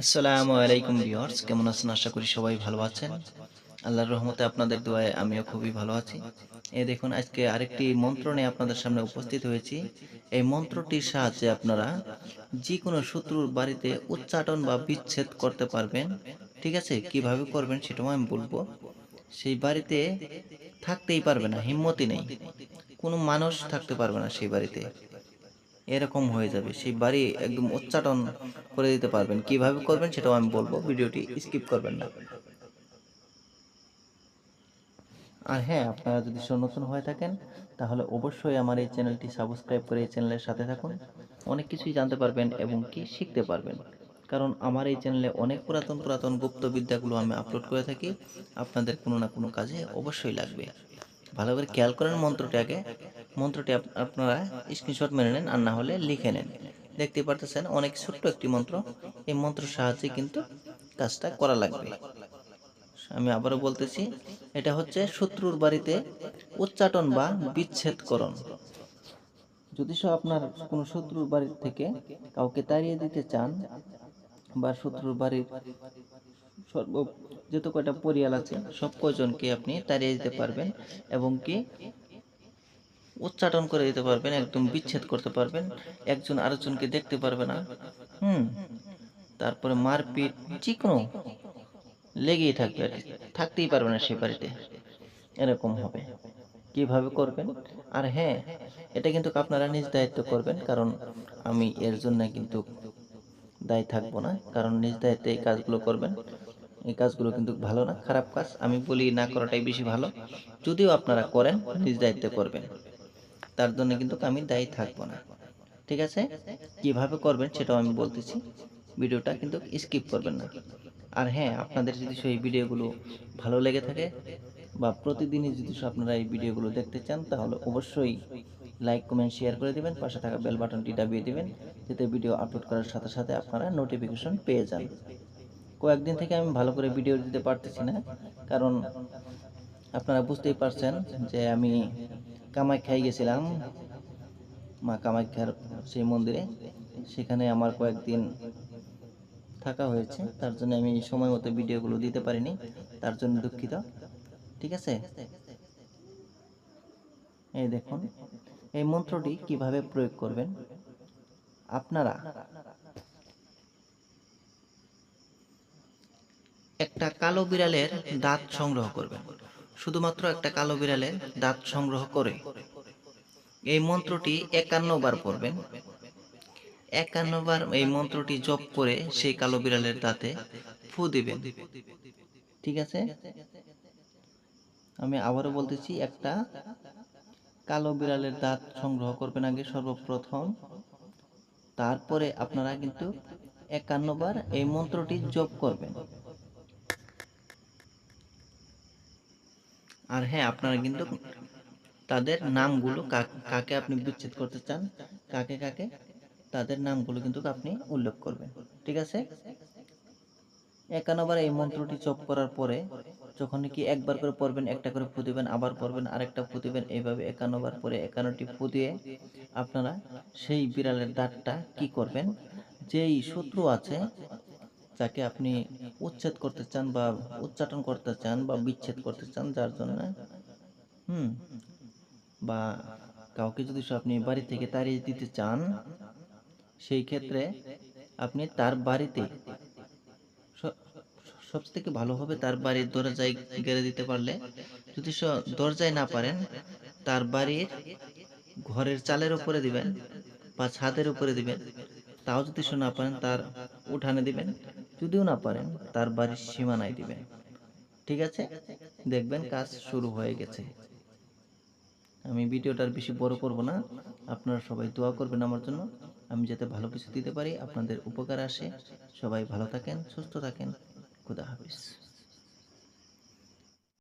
আসসালামু আলাইকুম ভিউয়ার্স, কেমন আছেন? আশা করি সবাই ভালো আছেন। আল্লাহর রহমতে আপনাদের দোয়ায় আমিও খুবই ভালো আছি। এ দেখুন, আজকে আরেকটি মন্ত্র নিয়ে আপনাদের সামনে উপস্থিত হয়েছি। এই মন্ত্রটির সাহায্যে আপনারা যে কোনো শত্রুর বাড়িতে উচ্চাটন বা বিচ্ছেদ করতে পারবেন। ঠিক আছে? কীভাবে করবেন সেটাও আমি বলব। সেই বাড়িতে থাকতেই পারবে না হিম্মতি নেই। কোনো মানুষ থাকতে পারবে না সেই বাড়িতে। এরকম হয়ে যাবে। সেই বাড়ি একদম উচ্চাটন করে দিতে পারবেন। কীভাবে করবেন সেটাও আমি বলব। ভিডিওটি স্কিপ করবেন না। আর হ্যাঁ আপনারা যদি নতুন হয়ে থাকেন, তাহলে অবশ্যই আমার এই চ্যানেলটি সাবস্ক্রাইব করে এই চ্যানেলের সাথে থাকুন। অনেক কিছুই জানতে পারবেন এবং কি শিখতে পারবেন। কারণ আমার এই চ্যানেলে অনেক পুরাতন পুরাতন গুপ্ত বিদ্যাগুলো আমি আপলোড করে থাকি। আপনাদের কোনো না কোনো কাজে অবশ্যই লাগবে। ভালো করে খেয়াল করেন মন্ত্রটি আগে মন্ত্রটি আপ- আপনারা স্ক্রিনশট মেনে নেন আর না হলে লিখে নেন। দেখতে পারতেছেন অনেক ছোট্ট একটি মন্ত্র। এই মন্ত্রের সাহায্যে কিন্তু কাজটা করা লাগবে। আমি আবারও বলতেছি, এটা হচ্ছে শত্রুর বাড়িতে উচ্চাটন বা বিচ্ছেদকরণ। যদি সব আপনার কোনো শত্রুর বাড়ির থেকে কাউকে তাড়িয়ে দিতে চান বা শত্রুর বাড়ির সর্ব যত কয়টা পরিয়াল আছে, সব কয়জনকে আপনি তাড়িয়ে দিতে পারবেন এবং কি উচ্চাটন করে দিতে পারবেন, একদম বিচ্ছেদ করতে পারবেন, একজন আরেকজনকে দেখতে পারবে না। হুম, তারপরে মারপিট যে কোনো লেগেই থাকবে আর। থাকতেই পারবে না সে বাড়িতে। এরকম হবে। কীভাবে করবেন? আর হ্যাঁ এটা কিন্তু আপনারা নিজ দায়িত্ব করবেন, কারণ আমি এর জন্য কিন্তু দায়ী থাকব না, কারণ নিজ দায়িত্বে এই কাজগুলো করবেন। এই কাজগুলো কিন্তু ভালো না, খারাপ কাজ। আমি বলি না করাটাই বেশি ভালো। যদিও আপনারা করেন, নিজ দায়িত্বে করবেন। তার জন্য কিন্তু আমি দায়ী থাকব না। ঠিক আছে? কীভাবে করবেন সেটাও আমি বলতেছি। ভিডিওটা কিন্তু স্কিপ করবেন না। আর হ্যাঁ আপনাদের যদি সেই ভিডিওগুলো ভালো লেগে থাকে বা প্রতিদিনই যদি আপনারা এই ভিডিওগুলো দেখতে চান, তাহলে অবশ্যই লাইক কমেন্ট শেয়ার করে দিবেন, পাশে থাকা বেল বাটনটি দাবিয়ে দিবেন, যাতে ভিডিও আপলোড করার সাথে সাথে আপনারা নোটিফিকেশন পেয়ে যান। কয়েকদিন থেকে আমি ভালো করে ভিডিও দিতে পারতেছি না, কারণ আপনারা বুঝতেই পারছেন যে আমি কামাখ্যায় গেছিলাম, মা কামাখ্যার সেই মন্দিরে। সেখানে আমার কয়েকদিন থাকা হয়েছে, তার জন্য আমি সময় মতো ভিডিওগুলো দিতে পারিনি, তার জন্য দুঃখিত। ঠিক আছে? এই দেখুন, এই মন্ত্রটি কীভাবে প্রয়োগ করবেন? আপনারা একটা কালো বিড়ালের দাঁত সংগ্রহ করবেন। শুধুমাত্র একটা কালো বিড়ালের দাঁত সংগ্রহ করে। এই মন্ত্রটি একান্ন বার পড়বেন। একান্ন বার এই মন্ত্রটি জপ করে সেই কালো বিড়ালের দাঁতে ফু দিবেন। ঠিক আছে? আমি আবারও বলতেছি, একটা কালো বিড়ালের দাঁত সংগ্রহ করবেন আগে সর্বপ্রথম। তারপরে আপনারা কিন্তু একান্ন বার এই মন্ত্রটি জপ করবেন। আর হ্যাঁ আপনারা কিন্তু তাদের নামগুলো কাক- আপনি বিচ্ছেদ করতে চান, কাকে কাকে, তাদের নামগুলো কিন্তু আপনি উল্লেখ করবেন, ঠিক আছে? একান্নবার এই মন্ত্রটি জপ করার পরে যখন কি একবার করে পড়বেন, একটা করে ফু দিবেন, আবার পড়বেন, আরেকটা ফু দিবেন, এইভাবে একান্নবার পরে একান্নটি ফু দিয়ে আপনারা সেই বিড়ালের দাঁতটা কি করবেন? যেই শত্রু আছে যাকে আপনি উচ্ছেদ করতে চান বা উচ্চাটন করতে চান বা বিচ্ছেদ করতে চান, যার জন্য, হুম, বা কাউকে যদি আপনি বাড়ি থেকে তাড়িয়ে দিতে চান, সেই ক্ষেত্রে আপনি তার বাড়িতে সব থেকে ভালো হবে তার বাড়ির দরজায় গেড়ে দিতে পারলে। যদি দরজায় না পারেন, তার বাড়ির ঘরের চালের উপরে দিবেন বা ছাদের উপরে দিবেন। তাও যদি না পারেন, তার উঠানে দিবেন। যদিও না পারেন, তার বাড়ির সীমানায় দিবেন। ঠিক আছে? দেখবেন কাজ শুরু হয়ে গেছে। আমি ভিডিওটার বেশি বড় করব না। আপনারা সবাই দোয়া করবেন আমার জন্য। আমি যাতে ভালো কিছু দিতে পারি, আপনাদের উপকার আসে। সবাই ভালো থাকেন, সুস্থ থাকেন। খুদা হাফিজ।